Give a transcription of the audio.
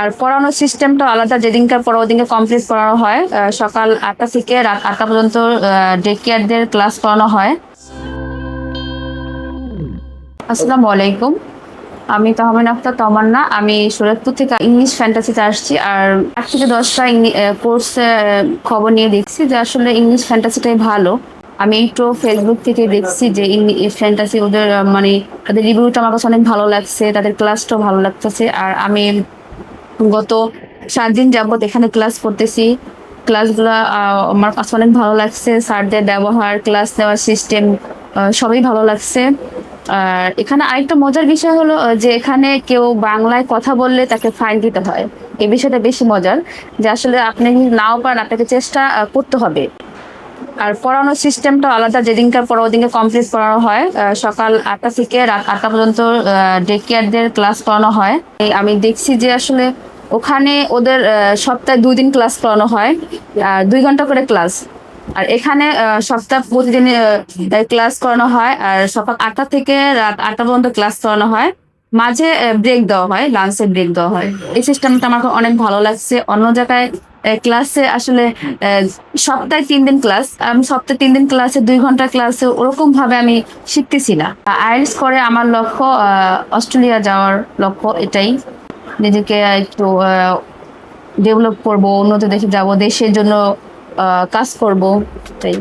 আর পড়ানোর সিস্টেমটা আলাদা, যেদিনকার পর ওদিনকে কমপ্লিট করানো হয়। সকাল আটটা থেকে রাত আটটা পর্যন্ত ডে কেয়ারদের ক্লাস করানো হয়। আসসালামু আলাইকুম। আমি তহমিন আক্তার, তমান্না। আমি সুরতপুর থেকে ইংলিশ ফ্যান্টাসিতে আসছি। আর আট থেকে দশটা কোর্স খবর নিয়ে দেখছি যে আসলে ইংলিশ ফ্যান্টাসিটাই ভালো। আমি একটু ফেসবুক থেকে দেখছি যে ইংলিশ ফ্যান্টাসি ওদের মানে তাদের রিভিউটা আমার কাছে অনেক ভালো লাগছে, তাদের ক্লাসটাও ভালো লাগতেছে। আর আমি গত সাত দিন যাবত এখানে ক্লাস করতেছি। ক্লাসগুলো আমার কাছে অনেক ভালো লাগছে। স্যারদের ব্যবহার ক্লাস নেওয়ার সিস্টেম সবই ভালো লাগছে। আর এখানে আরেকটা মজার বিষয় হলো যে এখানে কেউ বাংলায় কথা বললে তাকে ফাইন দিতে হয়। এই বিষয়টা বেশি মজার, যে আসলে আপনি নাও পারেন আপনাকে চেষ্টা করতে হবে। আর পড়ানোর সিস্টেমটা আলাদা, যেদিনকার পর ওদিনকে কমপ্লিট করানো হয়। সকাল আটটা থেকে রাত আটটা পর্যন্ত ডে কেয়ারদের ক্লাস করানো হয়। আমি দেখছি যে আসলে ওখানে ওদের সপ্তাহে দুই দিন ক্লাস করানো হয়, আর দুই ঘণ্টা করে ক্লাস আর এখানে সপ্তাহ প্রতিদিন ক্লাস করানো হয়, আর সকাল আটটা থেকে রাত আটটা পর্যন্ত ক্লাস করানো হয়। মাঝে ব্রেক দেওয়া হয় লাঞ্চে ব্রেক দেওয়া হয়। এই সিস্টেমটা আমাকে অনেক ভালো লাগছে। অন্য জায়গায় ক্লাসে আসলে সপ্তাহে তিন দিন ক্লাস আমি সপ্তাহে তিন দিন ক্লাসে দুই ঘণ্টা ক্লাসে ওরকম ভাবে আমি শিখতেছি না। আইএলস করে আমার লক্ষ্য অস্ট্রেলিয়া যাওয়ার লক্ষ্য এটাই। নিজেকে একটু ডেভেলপ করব উন্নত দেশে যাব দেশের জন্য কাজ করব এটাই